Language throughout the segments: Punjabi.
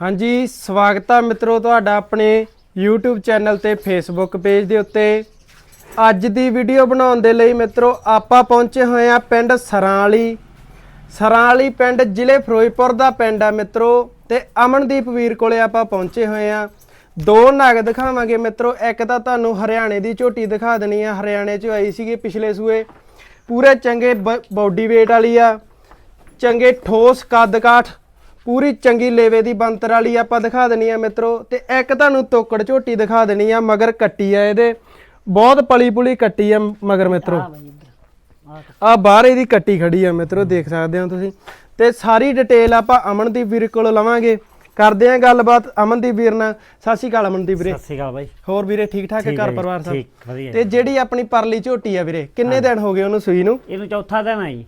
ਹਾਂਜੀ, ਸਵਾਗਤ ਆ ਮਿੱਤਰੋ ਤੁਹਾਡਾ ਆਪਣੇ YouTube ਚੈਨਲ ਤੇ Facebook ਪੇਜ ਦੇ ਉੱਤੇ। ਅੱਜ ਦੀ ਵੀਡੀਓ ਬਣਾਉਣ ਦੇ ਲਈ ਮਿੱਤਰੋ ਆਪਾਂ ਪਹੁੰਚੇ ਹੋਏ ਆ ਪਿੰਡ ਸਰਾਂ ਵਾਲੀ ਸਰਾਂ ਵਾਲੀ ਪਿੰਡ ਜ਼ਿਲ੍ਹੇ ਫਿਰੋਜ਼ਪੁਰ ਦਾ ਪਿੰਡ ਆ ਮਿੱਤਰੋ ਤੇ ਅਮਨਦੀਪ ਵੀਰ ਕੋਲੇ ਆਪਾਂ ਪਹੁੰਚੇ ਹੋਏ ਆ। ਦੋ ਨਗ ਦਿਖਾਵਾਂਗੇ ਮਿੱਤਰੋ, ਇੱਕ ਤਾਂ ਤੁਹਾਨੂੰ ਹਰਿਆਣੇ ਦੀ ਝੋਟੀ ਦਿਖਾ ਦੇਣੀ ਆ। ਹਰਿਆਣੇ ਚ ਆਈ ਸੀਗੀ ਪਿਛਲੇ ਸੂਏ। ਪੂਰੇ ਚੰਗੇ ਬਾਡੀ weight ਵਾਲੀ ਆ। ਚੰਗੇ ਠੋਸ ਕੱਦ ਕਾਠ ਪੂਰੀ ਚੰਗੀ ਲੇਵੇ ਦੀ ਬੰਤਰ ਵਾਲੀ ਆਪਾਂ ਦਿਖਾ ਦੇਣੀ ਆ ਮਿੱਤਰੋ ਤੇ ਇੱਕ ਤੁਹਾਨੂੰ ਤੋਕੜ ਝੋਟੀ ਦਿਖਾ ਦੇਣੀ ਆ ਮਗਰ ਕੱਟੀ ਆ ਇਹਦੇ। ਬਹੁਤ ਪਲੀ ਪੁਲੀ ਕੱਟੀ ਆ ਮਗਰ ਮਿੱਤਰੋ। ਆ ਬਾਹਰ ਇਹਦੀ ਕੱਟੀ ਖੜੀ ਆ ਮਿੱਤਰੋ ਦੇਖ ਸਕਦੇ ਹੋ ਤੁਸੀਂ। ਤੇ ਸਾਰੀ ਡਿਟੇਲ ਆਪਾਂ ਅਮਨਦੀਪ ਵੀਰ ਕੋਲੋਂ ਲਵਾਂਗੇ। ਕਰਦੇ ਆ ਗੱਲਬਾਤ ਅਮਨਦੀਪ ਵੀਰ ਨਾਲ। ਸਤਿ ਸ਼੍ਰੀ ਅਕਾਲ ਅਮਨਦੀਪ ਵੀਰੇ। ਸਤਿ ਸ਼੍ਰੀ ਅਕਾਲ ਬਾਈ। ਹੋਰ ਵੀਰੇ ਠੀਕ ਠਾਕ ਘਰ ਪਰਿਵਾਰ ਸਭ? ਤੇ ਜਿਹੜੀ ਆਪਣੀ ਪਰਲੀ ਝੋਟੀ ਆ ਵੀਰੇ ਕਿੰਨੇ ਦਿਨ ਹੋ ਗਏ ਉਹਨੂੰ ਸੂਈ ਨੂੰ? ਇਹਨੂੰ ਚੌਥਾ ਦਿਨ ਆ ਜੀ।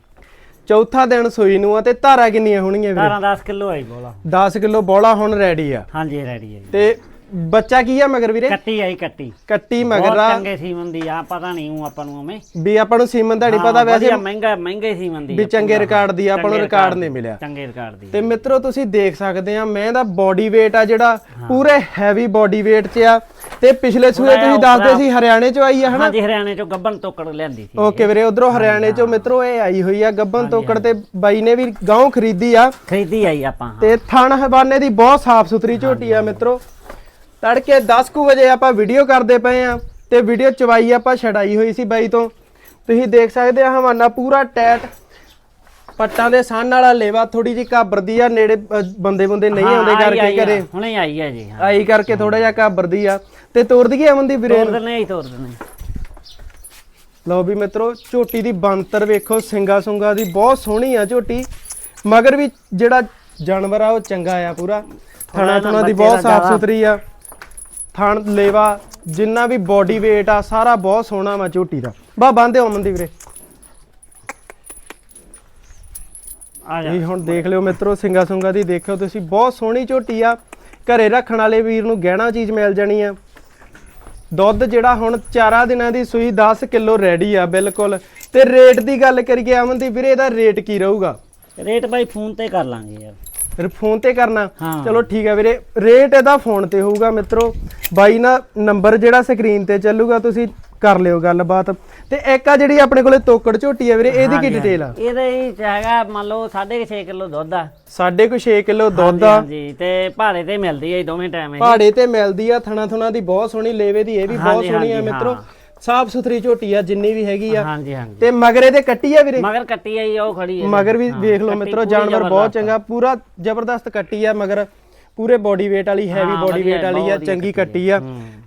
ਚੌਥਾ ਦਿਨ ਸੂਈ ਨੂੰ ਆ ਤੇ ਧਾਰਾ ਕਿੰਨੀਆਂ ਹੋਣਗੀਆਂ ਵੀਰੇ? 12 10 ਕਿਲੋ ਆਈ ਬੋਲਾ। 10 ਕਿਲੋ ਬੋਲਾ ਹੁਣ ਰੈਡੀ ਆ। ਹਾਂਜੀ ਰੈਡੀ ਹੈ ਜੀ। ਤੇ ਬੱਚਾ ਕੀ ਆ ਮਗਰ ਵੀਰੇ? ਕੱਟੀ ਆਈ ਕੱਟੀ। ਕੱਟੀ ਬਹੁਤ ਮਗਰ ਆ। ਚੰਗੇ ਸੀਮਨ ਦੀ ਆ ਪਤਾ ਨਹੀਂ ਹੂੰ ਆਪਾਂ ਨੂੰ ਉਵੇਂ। ਵੀ ਆਪਾਂ ਨੂੰ ਸੀਮਨ ਦਾ ਨਹੀਂ ਪਤਾ ਵੈਸੇ ਵਧੀਆ ਮਹਿੰਗਾ ਮਹਿੰਗੇ ਸੀਮਨ ਦੀ ਵੀ ਆ, ਚੰਗੇ। ਰਿਕਾਰਡ ਦੀ ਆ, ਆਪਾਂ ਨੂੰ ਚੰਗੇ ਰਿਕਾਰਡ ਨਹੀਂ ਮਿਲਿਆ। ਚੰਗੇ ਰਿਕਾਰਡ ਦੀ ਤੇ ਮਿੱਤਰੋ ਤੁਸੀਂ ਦੇਖ ਸਕਦੇ ਆ ਮੈਂ ਦਾ ਬਾਡੀ weight ਆ ਜਿਹੜਾ ਪੂਰੇ ਹੈਵੀ ਬਾਡੀ weight 'ਚ ਆ। ਤੇ ਪਿਛਲੇ ਸੂਏ ਤੁਸੀਂ ਦੱਸਦੇ ਸੀ ਹਰਿਆਣੇ 'ਚੋਂ ਆਈ ਆ ਹਨਾ? ਹਾਂਜੀ ਹਰਿਆਣੇ ਚੋਂ ਗੱਬਨ ਤੋਕੜ ਲਿਆਂਦੀ ਸੀ। ਓਕੇ ਵੀਰੇ ਉਧਰੋਂ ਹਰਿਆਣੇ 'ਚੋਂ ਮਿੱਤਰੋ ਇਹ ਆਈ ਹੋਈ ਆ ਗੱਬਨ ਤੋਕੜ ਤੇ ਬਾਈ ਨੇ ਵੀ ਗਾਉਂ ਖਰੀਦੀ ਆ। ਖਰੀਦੀ ਆਈ ਆਪਾਂ। ਤੇ ਥਣ ਹਵਾਨੇ ਦੀ ਬਹੁਤ ਸਾਫ਼ ਸੁਥਰੀ ਝੋਟੀ ਆ ਮਿੱਤਰੋ। ਤੜਕੇ 10 ਕੁ ਵਜੇ ਆਪਾਂ ਵੀਡੀਓ ਕਰਦੇ ਪਏ ਆ ਤੇ ਵੀਡੀਓ ਚਵਾਈ ਆਪਾਂ ਛਡਾਈ ਹੋਈ ਸੀ ਬਾਈ ਤੋਂ। ਤੁਸੀਂ ਦੇਖ ਸਕਦੇ ਆ ਹਵਾਨਾ ਪੂਰਾ ਟੈਟ ਪੱਟਾਂ ਦੇ ਸਾਨ ਵਾਲਾ ਲੇਵਾ ਥੋੜੀ ਜਿਹੀ ਘਾਬਰਦੀ ਆ ਨੇੜੇ ਬੰਦੇ ਬੰਦੇ ਨਹੀਂ ਹਾਂ, ਆਉਂਦੇ ਕਰਕੇ ਆ, ਘਰੇ। ਹੁਣੇ ਆਈ ਹੈ ਜੀ ਹਾਂ। ਆਈ ਕਰਕੇ ਥੋੜਾ ਜਿਹਾ ਘਾਬਰਦੀ ਆ। ਤੇ ਤੋੜ ਦਈਏ ਅਮਨ ਦੀ ਵੀਰੇ ਤੋੜ ਨੂੰ? ਦਿੰਦੇ ਹੀ ਤੋੜ ਦਿੰਦੇ ਲਓ ਵੀ ਮਿੱਤਰੋ ਝੋਟੀ ਦੀ ਬੰਤਰ ਵੇਖੋ ਸਿੰਗਾ ਸੁੰਗਾ ਦੀ ਬਹੁਤ ਸੋਹਣੀ ਆ ਝੋਟੀ। ਮਗਰ ਵੀ ਜਿਹੜਾ ਜਾਨਵਰ ਆ ਉਹ ਚੰਗਾ ਆ ਪੂਰਾ। ਥਣਾ ਥਣਾ ਦੀ ਬਹੁਤ ਸਾਫ਼। ਸੁਥਰੀ ਆ। ਥਣ ਲੇਵਾ ਜਿੰਨਾ ਵੀ ਬਾਡੀ weight ਆ ਸਾਰਾ ਬਹੁਤ ਸੋਹਣਾ ਵਾ ਝੋਟੀ ਦਾ। ਬਾ ਬੰਦੇ ਅਮਨ ਦੀ ਵੀਰੇ। ਆ ਜਾ। ਇਹ ਹੁਣ ਦੇਖ ਲਿਓ ਮਿੱਤਰੋ ਸਿੰਗਾ ਸੁੰਗਾ ਦੀ ਦੇਖਿਓ ਤੁਸੀਂ। ਬਹੁਤ ਸੋਹਣੀ ਝੋਟੀ ਆ। ਘਰੇ ਰੱਖਣ ਵਾਲੇ ਵੀਰ ਨੂੰ ਗਹਿਣਾ ਚੀਜ਼ ਮਿਲ ਜਾਣੀ ਆ। ਦੁੱਧ ਜਿਹੜਾ ਹੁਣ 4 ਦਿਨਾਂ ਦੀ ਸੂਈ 10 ਕਿਲੋ ਰੈਡੀ ਆ ਬਿਲਕੁਲ। ਤੇ ਰੇਟ ਦੀ ਗੱਲ ਕਰੀਏ ਅਮਨਦੀਪ ਵੀਰੇ ਇਹਦਾ ਰੇਟ ਕੀ ਰਹੂਗਾ? ਰੇਟ ਬਾਈ ਫੋਨ ਤੇ ਕਰ ਲਾਂਗੇ ਯਾਰ। ਫਿਰ ਫੋਨ ਤੇ ਕਰਨਾ। ਚਲੋ ਠੀਕ ਹੈ ਵੀਰੇ। ਰੇਟ ਇਹਦਾ ਫੋਨ ਤੇ ਹੋਊਗਾ ਮਿੱਤਰੋ। ਬਾਈ ਨਾ ਨੰਬਰ ਜਿਹੜਾ ਸਕਰੀਨ ਤੇ ਚੱਲੂਗਾ ਤੁਸੀਂ ਕਰ ਲਿਓ ਗੱਲਬਾਤ। ਤੇ ਇੱਕ ਆ ਜਿਹੜੀ ਆਪਣੇ ਕੋਲੇ ਤੋਕੜ ਝੋਟੀ ਆ ਵੀਰੇ ਇਹਦੀ ਕੀ ਡਿਟੇਲ ਆ? ਇਹਦੇ ਹੀ ਹੈਗਾ ਮੰਨ ਲਓ 6.5 ਕਿਲੋ ਦੁੱਧ ਆ। ਸਾਢੇ ਕੁ 6 ਕਿਲੋ ਦੁੱਧ ਆ। ਹਾਂਜੀ ਤੇ ਭਾੜੇ ਤੇ ਮਿਲਦੀ ਜੀ ਦੋਵੇਂ ਟਾਈਮ ਇਹ। ਪਹਾੜੇ ਤੇ ਮਿਲਦੀ ਆ ਥਣਾ ਥਣਾ ਦੀ ਬਹੁਤ ਸੋਹਣੀ ਲੇਵੇ ਦੀ ਇਹ ਵੀ ਬਹੁਤ ਸੋਹਣੀ ਆ ਮਿੱਤਰੋ। ਸਾਫ਼ ਸੁਥਰੀ ਝੋਟੀ ਆ ਜਿੰਨੀ ਵੀ ਹੈਗੀ ਆ। ਹਾਂਜੀ ਹਾਂਜੀ। ਤੇ ਮਗਰ ਇਹਦੇ ਕੱਟੀ ਆ ਵੀਰੇ? ਮਗਰ ਕੱਟੀ ਆਈ ਉਹ ਖੜੀ ਹੈ ਮਗਰ ਵੀ ਵੇਖ ਲਓ ਮਿੱਤਰੋ ਜਾਨਵਰ ਬਹੁਤ। ਚੰਗਾ ਪੂਰਾ ਜ਼ਬਰਦਸਤ ਕੱਟੀ ਆ ਮਗਰ ਪੂਰੇ ਬਾਡੀ weight ਵਾਲੀ ਹੈਵੀ ਬਾਡੀ weight ਵਾਲੀ ਆ ਚੰਗੀ ਕੱਟੀ ਆ।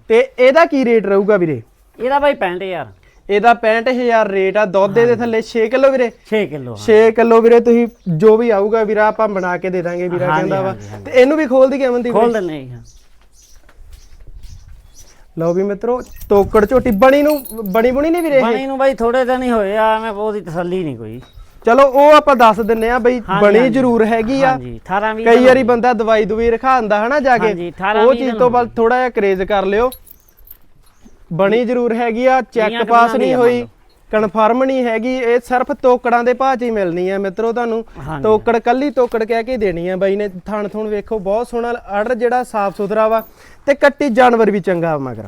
ਤੇ ਇਹਦਾ ਕੀ ਰੇਟ ਰਹੂਗਾ ਵੀਰੇ? ਇਹਦਾ ਬਾਈ 65 ਯਾਰ ਇਹਦਾ 65000 ਰੇਟ ਆ ਦੁੱਧ ਦੇ ਥੱਲੇ 6 ਕਿਲੋ ਵੀਰੇ। 6 ਕਿਲੋ 6 ਕਿਲੋ ਵੀਰੇ ਤੁਸੀਂ ਜੋ ਵੀ ਆਊਗਾ ਵੀਰਾ ਆਪਾਂ ਬਣਾ ਕੇ ਦੇ ਦਾਂਗੇ ਵੀਰਾ ਕਹਿੰਦਾ ਵਾ। ਤੇ ਇਹਨੂੰ ਵੀ ਖੋਲ ਅਮਨਦੀਪ ਖੋਲ? ਦਿੰਨੇ ਹਾਂ। ਲਓ ਵੀ ਮਿੱਤਰੋ ਤੋਕੜ ਝੋਟੀ ਬਣੀ ਨੂੰ ਬਣੀ ਬੁਣੀ ਨਹੀਂ ਵੀਰੇ? ਬਣੀ ਨੂੰ ਬਾਈ ਥੋੜੇ ਦਿਨ ਹੀ ਹੋਏ ਆ ਮੈਂ ਉਹਦੀ ਤਸੱਲੀ ਨਹੀਂ ਕੋਈ। ਚਲੋ ਉਹ ਆਪਾਂ ਦੱਸ ਦਿੰਨੇ ਆ ਬਈ ਬਣੀ। ਜ਼ਰੂਰ ਹੈਗੀ ਆ। ਹਾਂਜੀ 18 20 ਕਈ ਵਾਰੀ ਬੰਦਾ ਦਵਾਈ ਦਵਾਈ ਰਖਾਉਂਦਾ ਹਨਾ ਜਾ ਕੇ। ਹਾਂਜੀ, 18 ਉਹ ਚੀਜ਼ ਤੋਂ ਬਾਅਦ ਥੋੜਾ ਜਿਹਾ ਕਰੇਜ਼ ਕਰ ਲਿਓ। ਬਣੀ ਜ਼ਰੂਰ ਹੈਗੀ ਆ ਚੈੱਕ ਪਾਸ ਨਹੀਂ ਹੋਈ ਕਨਫਰਮ ਨਹੀਂ ਹੈਗੀ ਇਹ ਸਿਰਫ ਤੋਕੜਾਂ ਦੇ ਭਾਅ 'ਚ ਹੀ ਮਿਲਣੀ ਹੈ ਮਿੱਤਰੋ ਤੁਹਾਨੂੰ। ਤੋਕੜ ਕੱਲੀ ਤੋਕੜ ਕਹਿ ਕੇ ਦੇਣੀ ਹੈ ਬਾਈ ਨੇ। ਥਣ ਥੁਣ ਵੇਖੋ ਬਹੁਤ ਸੋਹਣਾ ਆਰਡਰ ਜਿਹੜਾ ਸਾਫ਼ ਸੁਥਰਾ ਵਾ ਤੇ ਕੱਟੀ ਜਾਨਵਰ ਵੀ ਚੰਗਾ ਮਗਰ।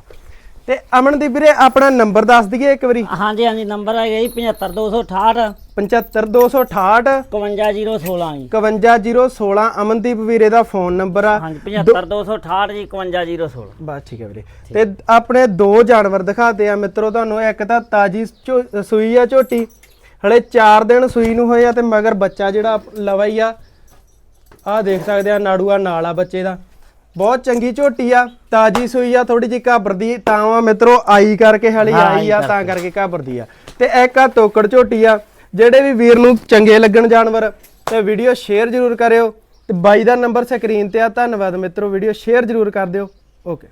ਤੇ ਅਮਨਦੀਪ ਵੀਰੇ ਆਪਣਾ ਨੰਬਰ ਦੱਸ ਦਈਏ ਇੱਕ ਵਾਰੀ। ਹਾਂਜੀ ਹਾਂਜੀ ਨੰਬਰ ਹੈਗਾ ਜੀ 75268 75268 51016 ਜੀ। 51016 ਅਮਨਦੀਪ ਵੀਰੇ ਦਾ ਫੋਨ ਨੰਬਰ ਆ। ਹਾਂਜੀ 75268 ਜੀ 51016 ਬਸ ਠੀਕ ਹੈ ਵੀਰੇ। ਤੇ ਆਪਣੇ ਦੋ ਜਾਨਵਰ ਦਿਖਾਤੇ ਆ ਮਿੱਤਰੋ ਤੁਹਾਨੂੰ ਇੱਕ ਤਾਂ ਤਾਜੀ ਸੂਈ ਆ ਝੋਟੀ। ਹਲੇ 4 ਦਿਨ ਸੂਈ ਨੂੰ ਹੋਏ ਆ ਤੇ ਮਗਰ ਬੱਚਾ ਜਿਹੜਾ ਲਵਾ ਹੀ ਆ ਆ ਦੇਖ ਸਕਦੇ ਆ ਨਾੜੂਆ ਨਾਲ ਆ ਬੱਚੇ ਦਾ। ਬਹੁਤ ਚੰਗੀ ਝੋਟੀ ਆ ਤਾਜੀ ਸੂਈ ਆ ਥੋੜੀ ਜਿਹੀ ਘਾਬਰਦੀ ਤਾਂ ਆ ਮਿੱਤਰੋ ਆਈ ਕਰਕੇ ਹਲੀ ਆਈ ਆ ਤਾਂ ਕਰਕੇ ਘਾਬਰਦੀ ਆ। ਤੇ ਇੱਕ ਆ ਤੋਕੜ ਝੋਟੀ ਆ। ਜਿਹੜੇ ਵੀ ਵੀਰ ਨੂੰ ਚੰਗੇ ਲੱਗਣ ਜਾਨਵਰ, ਤੇ ਵੀਡੀਓ ਸ਼ੇਅਰ ਜ਼ਰੂਰ ਕਰਿਓ। ਤੇ ਬਾਈ ਦਾ ਨੰਬਰ ਸਕਰੀਨ ਤੇ ਆ। ਧੰਨਵਾਦ ਮਿੱਤਰੋ ਵੀਡੀਓ ਸ਼ੇਅਰ ਜ਼ਰੂਰ ਕਰ ਦਿਓ। ਓਕੇ